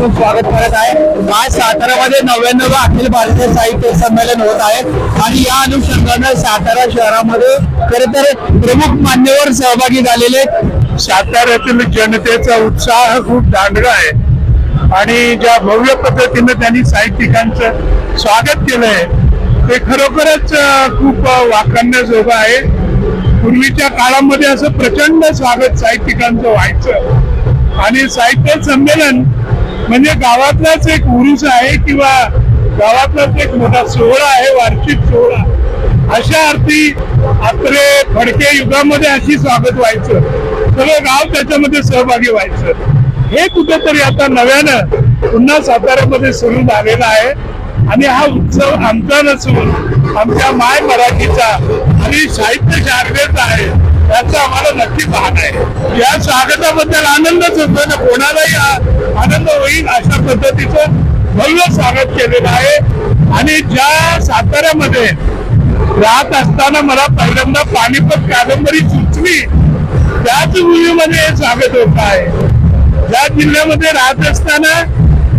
खूप स्वागत करत आहे. आज सातारामध्ये नव्याण्णव अखिल भारतीय साहित्य संमेलन होत आहे. आणि या अनुषंगानं सातारा शहरामध्ये खरं तर प्रमुख मान्यवर सहभागी झालेले साताऱ्यातील जनतेचा उत्साह खूप दांडगा आहे. आणि ज्या भव्य पद्धतीनं त्यांनी साहित्यिकांचं स्वागत केलंय ते खरोखरच खूप वाखाणण्याजोगं आहे. पूर्वीच्या काळामध्ये असं प्रचंड स्वागत साहित्यिकांचं व्हायचं. आणि साहित्य संमेलन म्हणजे गावातलाच एक उरुस आहे किंवा गावातलाच एक मोठा सोहळा आहे वार्षिक सोहळा. अशा अर्थी आपले फडके युगामध्ये अशी स्वागत व्हायचं. सगळं गाव त्याच्यामध्ये सहभागी व्हायचं. हे कुठेतरी आता नव्यानं पुन्हा साताऱ्यामध्ये सुरू झालेला आहे. आणि हा उत्सव आमचा नसून आमच्या माय मराठीचा आणि साहित्य शारदेचा आहे. याचा आम्हाला नक्की भाग आहे. या स्वागताबद्दल आनंदच होतो ना? कोणालाही आनंद होईल अशा पद्धतीचं भव्य स्वागत केलेलं आहे. आणि ज्या साताऱ्यामध्ये राहत असताना मला पहिल्यांदा पानिपत कादंबरी सुचली त्याच भूमीमध्ये हे स्वागत होत आहे. ज्या जिल्ह्यामध्ये राहत असताना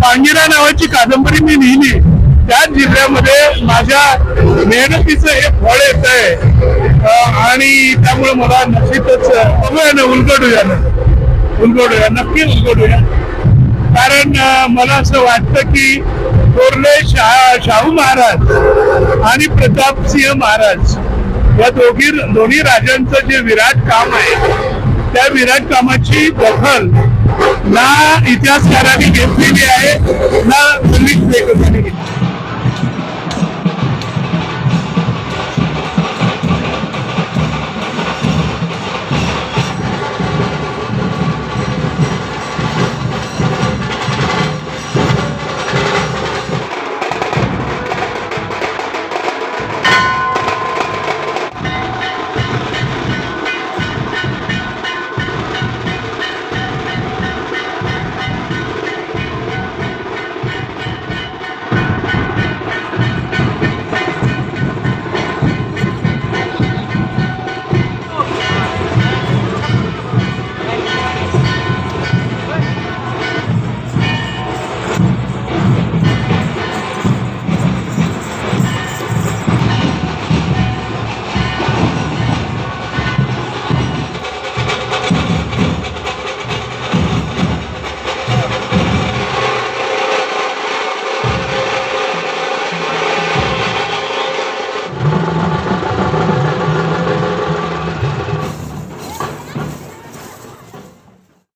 पांगिरा नावाची कादंबरी मी लिहिली त्याच जिल्ह्यामध्ये माझ्या मेहनतीचं हे फळ येत आहे आणि त्यामुळे मला नक्कीच बघूया ना उलगडूया ना. उलगडूया नक्की उलगडूया. कारण मला असं वाटतं की थोरले शा शाहू महाराज आणि प्रतापसिंह महाराज या दोघी दोन्ही राजांचं जे विराट काम आहे त्या विराट कामाची दखल ना इतिहासकारांनी घेतलेली आहे.